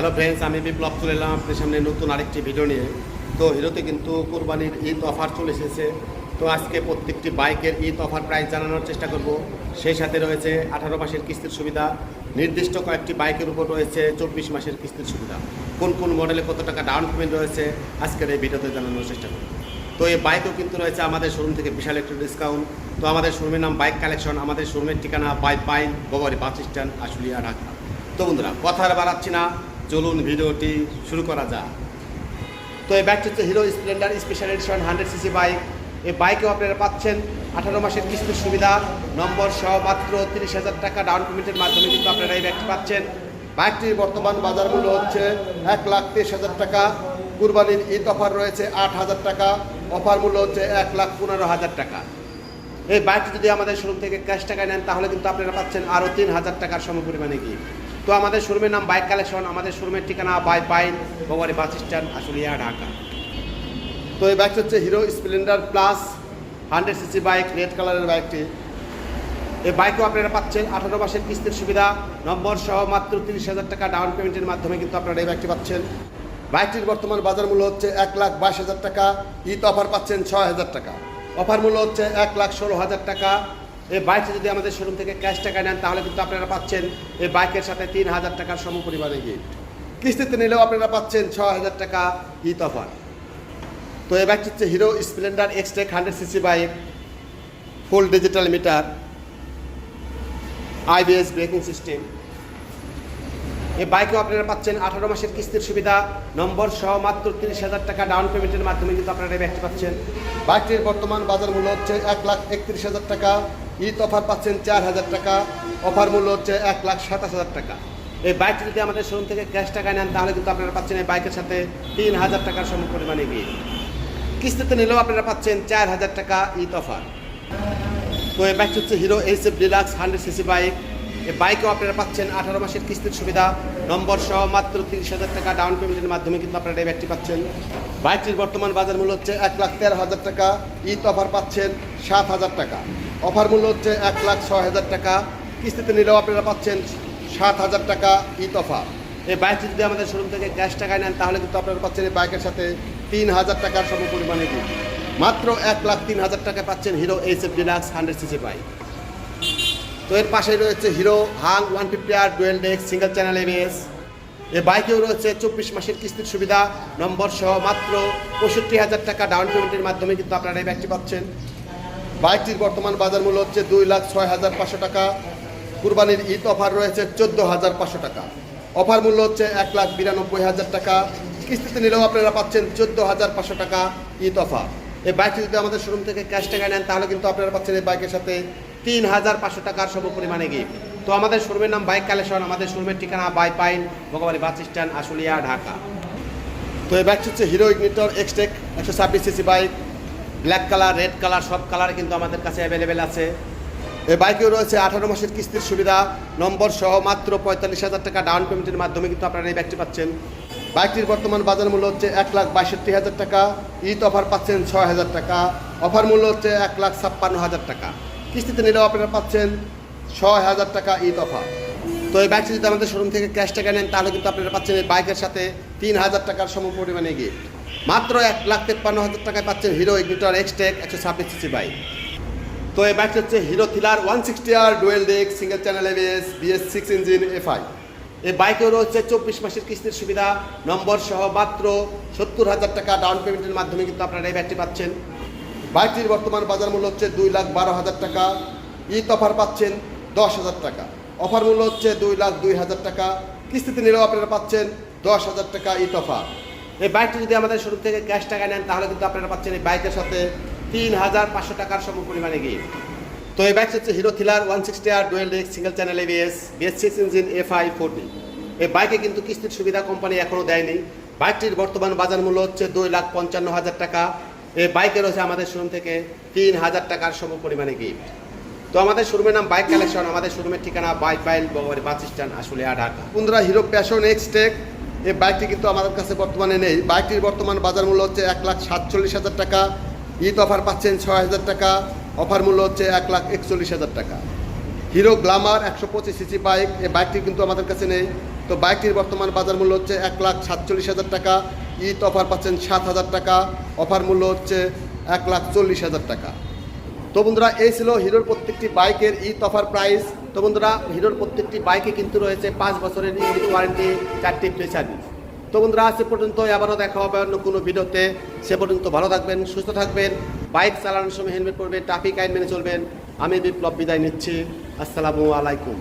Hello friends আমি বিপ্লব চলে এলাম আপনাদের সামনে নতুন আরেকটি ভিডিও নিয়ে। তো হিরোতে কিন্তু কোরবানির ঈদ অফার চলে এসেছে। তো আজকে প্রত্যেকটি বাইকের ঈদ অফার প্রাইস জানানোর চেষ্টা করব। সেই সাথে রয়েছে আঠারো মাসের কিস্তির সুবিধা। নির্দিষ্ট কয়েকটি বাইকের উপর রয়েছে চব্বিশ মাসের কিস্তির সুবিধা। কোন কোন মডেলে কত টাকা ডাউন পেমেন্ট রয়েছে, আজকের এই ভিডিওতে জানানোর চেষ্টা করব। তো এই বাইকও কিন্তু রয়েছে আমাদের শোরুম থেকে বিশাল একটি ডিসকাউন্ট তো আমাদের শোরুমের নাম বাইক কালেকশন আমাদের শোরুমের ঠিকানা বাই পাইন গোবরি বাস স্ট্যান্ড আশুলিয়া, ঢাকা। তো বন্ধুরা কথা আর বাড়াচ্ছি না। চলুন ভিডিওটি শুরু করা যাক। তো এই বাইকটি হচ্ছে Hero Splendor special edition hundred CC bike এই বাইকেও আপনারা পাচ্ছেন আঠারো মাসের কিস্তির সুবিধা। নম্বর সহ মাত্র তিরিশ হাজার টাকা ডাউন পেমেন্টের মাধ্যমে কিন্তু আপনারা এই ব্যাগটি পাচ্ছেন। বাইকটির বর্তমান বাজার মূল্য হচ্ছে এক লাখ তেইশ হাজার টাকা। কুরবানির ঈদ অফার রয়েছে আট হাজার টাকা। অফার মূল্য হচ্ছে এক লাখ পনেরো হাজার টাকা। এই বাইকটি যদি আমাদের শোরুম থেকে ক্যাশ টাকায় নেন, তাহলে কিন্তু আপনারা পাচ্ছেন আরও তিন হাজার টাকার সম পরিমাণে কি তো আমাদের শোরুমের নাম বাইক কালেকশন আমাদের শোরুমের ঠিকানা বাই পাইন গোবারি বাস স্ট্যান্ড আশুলিয়া ঢাকা। তো এই বাইকটি হচ্ছে Hero Splendor plus hundred CC bike red কালারের বাইকটি। এই বাইকও আপনারা পাচ্ছেন আঠারো মাসের কিস্তির সুবিধা নম্বর সহ মাত্র তিরিশ হাজার টাকা ডাউন পেমেন্টের মাধ্যমে কিন্তু আপনারা এই বাইকটি পাচ্ছেন। বাইকটির বর্তমান বাজার মূল্য হচ্ছে এক লাখ বাইশ হাজার টাকা ঈদ অফার পাচ্ছেন ছয় হাজার টাকা। অফার মূল্য হচ্ছে এক লাখ ষোলো হাজার টাকা এই বাইকটি যদি আমাদের শোরুম থেকে ক্যাশ টাকা নেন, তাহলে কিন্তু আপনারা পাচ্ছেন এই বাইকের সাথে তিন হাজার টাকার সম পরিমাণে গিফট কিস্তিতে নিলেও আপনারা পাচ্ছেন ছ হাজার টাকা ঈদ অফার। তো এই বাইকটি হচ্ছে Hero Splendor Xtec hundred CC bike full digital meter IBS braking system এই বাইকেও আপনারা পাচ্ছেন আঠারো মাসের কিস্তির সুবিধা, নম্বর সহ মাত্র তিরিশ হাজার টাকা ডাউন পেমেন্টের মাধ্যমে কিন্তু আপনারা এই ব্যাগটি পাচ্ছেন। বাইকটির বর্তমান বাজার মূল্য হচ্ছে এক লাখ একত্রিশ হাজার টাকা। ঈদ অফার পাচ্ছেন চার হাজার টাকা। অফার মূল্য হচ্ছে এক লাখ সাতাশ হাজার টাকা। এই বাইকটি যদি আমাদের শোরুম থেকে ক্যাশ টাকা নেন, তাহলে কিন্তু আপনারা পাচ্ছেন এই বাইকের সাথে তিন হাজার টাকার সম পরিমাণে গিয়ে কিস্তিতে নিলেও আপনারা পাচ্ছেন চার হাজার টাকা ঈদ অফার। তো এই বাইকটি হচ্ছে Hero H F Deluxe hundred CC bike এই বাইকেও আপনারা পাচ্ছেন আঠারো মাসের কিস্তির সুবিধা। নম্বর সহ মাত্র তিরিশ হাজার টাকা ডাউন পেমেন্টের মাধ্যমে কিন্তু আপনারা এই ব্যাগটি পাচ্ছেন। বাইকটির বর্তমান বাজার মূল্য হচ্ছে এক লাখ তেরো হাজার টাকা। ঈদ অফার পাচ্ছেন সাত হাজার টাকা। অফার মূল্য হচ্ছে এক লাখ ছয় হাজার টাকা। কিস্তিতে নিলেও আপনারা পাচ্ছেন সাত হাজার টাকা ঈদ অফার এই বাইকটি যদি আমাদের শোরুম থেকে ক্যাশ টাকায় নেন, তাহলে কিন্তু আপনারা পাচ্ছেন এই বাইকের সাথে তিন হাজার টাকার সম পরিমাণে। মাত্র এক লাখ তিন হাজার টাকা পাচ্ছেন Hero H F Deluxe hundred CC bike তো এর পাশেই রয়েছে Hero Hunk one fifty R, dual ডেক্স, সিঙ্গেল চ্যানেল এবিএস এ বাইকেও রয়েছে চব্বিশ মাসের কিস্তির সুবিধা, নম্বর সহ মাত্র পঁয়ষট্টি হাজার টাকা ডাউন পেমেন্টের মাধ্যমে কিন্তু আপনারা এই ব্যাগটি পাচ্ছেন। বাইকটির বর্তমান বাজার মূল্য হচ্ছে দুই লাখ ছয় হাজার পাঁচশো টাকা। কুরবানির ঈদ অফার রয়েছে চোদ্দ হাজার পাঁচশো টাকা। অফার মূল্য হচ্ছে এক লাখ বিরানব্বই হাজার টাকা। কিস্তিতে নিলেও আপনারা পাচ্ছেন চোদ্দ হাজার পাঁচশো টাকা ঈদ অফার। এই বাইকটি যদি আমাদের শোরুম থেকে ক্যাশ টাকা নেন, তাহলে কিন্তু আপনারা পাচ্ছেন এই বাইকের সাথে তিন হাজার পাঁচশো টাকার সম পরিমাণে গিফট তো আমাদের শোরুমের নাম বাইক কালেকশন আমাদের শোরুমের ঠিকানা বাই পাইন ভগবানী বাস স্ট্যান্ড, আশুলিয়া, ঢাকা। তো এই বাইকটি হচ্ছে হিরো ইগনিটর এক্সটেক একশো ছাব্বিশ CC bike black colour red colour সব কালার কিন্তু আমাদের কাছে অ্যাভেলেবেল আছে। এই বাইকেও রয়েছে আঠারো মাসের কিস্তির সুবিধা, নম্বর সহ মাত্র পঁয়তাল্লিশ হাজার টাকা ডাউন পেমেন্টের মাধ্যমে কিন্তু আপনারা এই ব্যাগটি পাচ্ছেন। বাইকটির বর্তমান বাজার মূল্য হচ্ছে এক লাখ বাষট্টি হাজার টাকা, ঈদ অফার পাচ্ছেন ছয় হাজার টাকা অফার মূল্য হচ্ছে এক লাখ ছাপ্পান্ন হাজার টাকা। কিস্তিতে নিলেও আপনারা পাচ্ছেন ছয় হাজার টাকা ঈদ অফার। তো এই বাইকটি যদি আমাদের শোরুম থেকে ক্যাশ টাকা নেন, তাহলে কিন্তু আপনারা পাচ্ছেন এই বাইকের সাথে তিন হাজার টাকার সম পরিমাণে গিফট মাত্র এক লাখ তেপ্পান্ন হাজার টাকায় পাচ্ছেন হিরো ইগনিটর এক্সটেক একশো ছাব্বিশ সিসি বাইক তো এই বাইকটি হচ্ছে Hero Thriller one sixty R dual disc single channel ABS BS six engine FI এই বাইকেও রয়েছে চব্বিশ মাসের কিস্তির সুবিধা, নম্বর সহ মাত্র সত্তর হাজার টাকা ডাউন পেমেন্টের মাধ্যমে কিন্তু আপনারা এই ব্যাগটি পাচ্ছেন। বাইকটির বর্তমান বাজার মূল্য হচ্ছে দুই লাখ বারো হাজার টাকা। ঈদ অফার পাচ্ছেন দশ হাজার টাকা। অফার মূল্য হচ্ছে দুই লাখ দুই হাজার টাকা। কিস্তিতে নিলেও আপনারা পাচ্ছেন দশ হাজার টাকা ঈদ অফার। এই বাইকটি যদি আমাদের শুরু থেকে ক্যাশ টাকা নেন, তাহলে কিন্তু আপনারা পাচ্ছেন এই বাইকের সাথে তিন হাজার পাঁচশো টাকার সম পরিমাণে গিয়ে তো এই বাইকটি হচ্ছে Hero Thriller one sixty R dual disc single channel ABS BS six engine F I forty এই বাইকে কিন্তু কিস্তির সুবিধা কোম্পানি এখনও দেয়নি। বাইকটির বর্তমান বাজার মূল্য হচ্ছে দুই লাখ পঞ্চান্ন হাজার টাকা। এই বাইকে রয়েছে আমাদের শোরুম থেকে তিন হাজার টাকার সম পরিমাণে গিফট তো আমাদের শোরুমের নাম বাইক কালেকশন, আমাদের শোরুমের ঠিকানা বাইক বাইল বগবাড়ি বাস স্ট্যান্ড আশুলিয়া ঢাকা। বন্ধুরা হিরো প্যাশন এক্স টেক এই বাইকটি কিন্তু আমাদের কাছে বর্তমানে নেই। বাইকটির বর্তমান বাজার মূল্য হচ্ছে এক লাখ সাতচল্লিশ হাজার টাকা। ঈদ অফার পাচ্ছেন ছয় হাজার টাকা। অফার মূল্য হচ্ছে এক লাখ একচল্লিশ হাজার টাকা। হিরো গ্লামার একশো পঁচিশ সিসি বাইক, এই বাইকটি কিন্তু আমাদের কাছে নেই। তো বাইকটির বর্তমান বাজার মূল্য হচ্ছে এক লাখ সাতচল্লিশ হাজার টাকা। ঈদ অফার পাচ্ছেন সাত হাজার টাকা। অফার মূল্য হচ্ছে এক লাখ চল্লিশ হাজার টাকা। তো বন্ধুরা, এই ছিল হিরোর প্রত্যেকটি বাইকের ঈদ অফার প্রাইস। তো বন্ধুরা, হিরোর প্রত্যেকটি বাইকে কিন্তু রয়েছে পাঁচ বছরের ইঞ্জিন ওয়ারেন্টি চারটি ফ্রি তো বন্ধুরা এ পর্যন্ত আবারও দেখা হবে অন্য কোনো ভিডিওতে। সে পর্যন্ত ভালো থাকবেন, সুস্থ থাকবেন, বাইক চালানোর সময় হেলমেট পরবেন, ট্রাফিক আইন মেনে চলবেন। আমি বিপ্লব বিদায় নিচ্ছি। আসসালামু আলাইকুম।